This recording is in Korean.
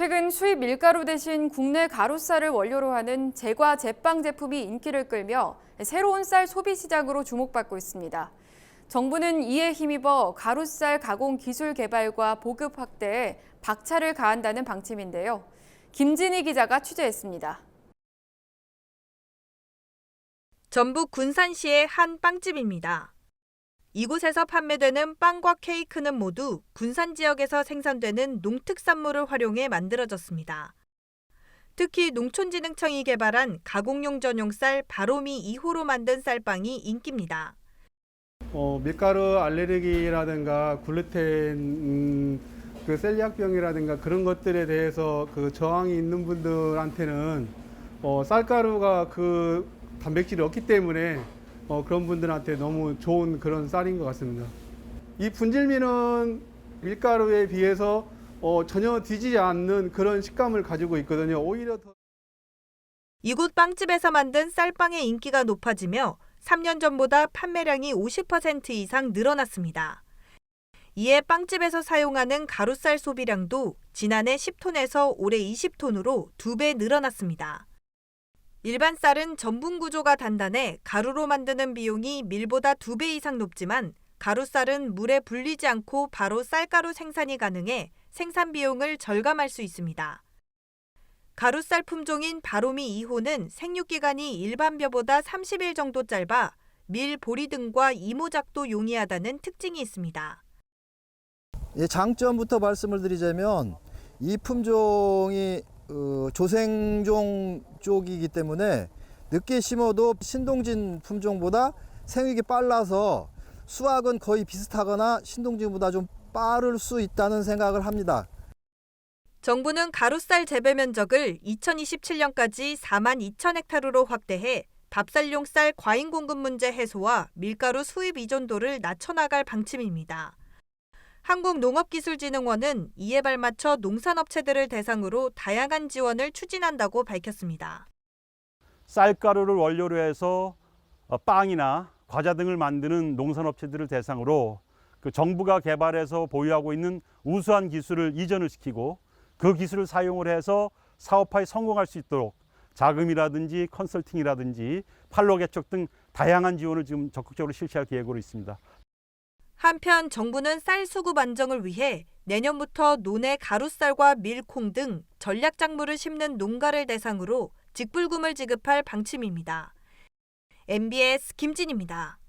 최근 수입 밀가루 대신 국내 가루쌀을 원료로 하는 제과 제빵 제품이 인기를 끌며 새로운 쌀 소비 시장으로 주목받고 있습니다. 정부는 이에 힘입어 가루쌀 가공 기술 개발과 보급 확대에 박차를 가한다는 방침인데요. 김진희 기자가 취재했습니다. 전북 군산시의 한 빵집입니다. 이곳에서 판매되는 빵과 케이크는 모두 군산 지역에서 생산되는 농특산물을 활용해 만들어졌습니다. 특히 농촌진흥청이 개발한 가공용 전용 쌀 바로미 2호로 만든 쌀빵이 인기입니다. 어, 밀가루 알레르기라든가 글루텐 음, 그 셀리악병이라든가 그런 것들에 대해서 그 저항이 있는 분들한테는 어, 쌀가루가 그 단백질이 없기 때문에 어, 그런 분들한테 너무 좋은 그런 쌀인 것 같습니다. 이 분질미는 밀가루에 비해서 어, 전혀 뒤지지 않는 그런 식감을 가지고 있거든요. 오히려 더 이곳 빵집에서 만든 쌀빵의 인기가 높아지며 3년 전보다 판매량이 50% 이상 늘어났습니다. 이에 빵집에서 사용하는 가루쌀 소비량도 지난해 10톤에서 올해 20톤으로 2배 늘어났습니다. 일반 쌀은 전분 구조가 단단해 가루로 만드는 비용이 밀보다 2배 이상 높지만 가루쌀은 물에 불리지 않고 바로 쌀가루 생산이 가능해 생산 비용을 절감할 수 있습니다. 가루쌀 품종인 바로미 2호는 생육기간이 일반 벼보다 30일 정도 짧아 밀, 보리 등과 이모작도 용이하다는 특징이 있습니다. 예, 장점부터 말씀을 드리자면 이 품종이 어, 조생종 쪽이기 때문에 늦게 심어도 신동진 품종보다 생육이 빨라서 수확은 거의 비슷하거나 신동진보다 좀 빠를 수 있다는 생각을 합니다. 정부는 가루쌀 재배 면적을 2027년까지 4만 2천 헥타르로 확대해 밥살용 쌀 과잉 공급 문제 해소와 밀가루 수입 의존도를 낮춰나갈 방침입니다. 한국농업기술진흥원은 이에 발맞춰 농산업체들을 대상으로 다양한 지원을 추진한다고 밝혔습니다. 쌀가루를 원료로 해서 어, 빵이나 과자 등을 만드는 농산업체들을 대상으로 그 정부가 개발해서 보유하고 있는 우수한 기술을 이전을 시키고 그 기술을 사용을 해서 사업화에 성공할 수 있도록 자금이라든지 컨설팅이라든지 판로 개척 등 다양한 지원을 지금 적극적으로 실시할 계획으로 있습니다. 한편 정부는 쌀 수급 안정을 위해 내년부터 논에 가루쌀과 밀콩 등 전략 작물을 심는 농가를 대상으로 직불금을 지급할 방침입니다. MBS 김진입니다.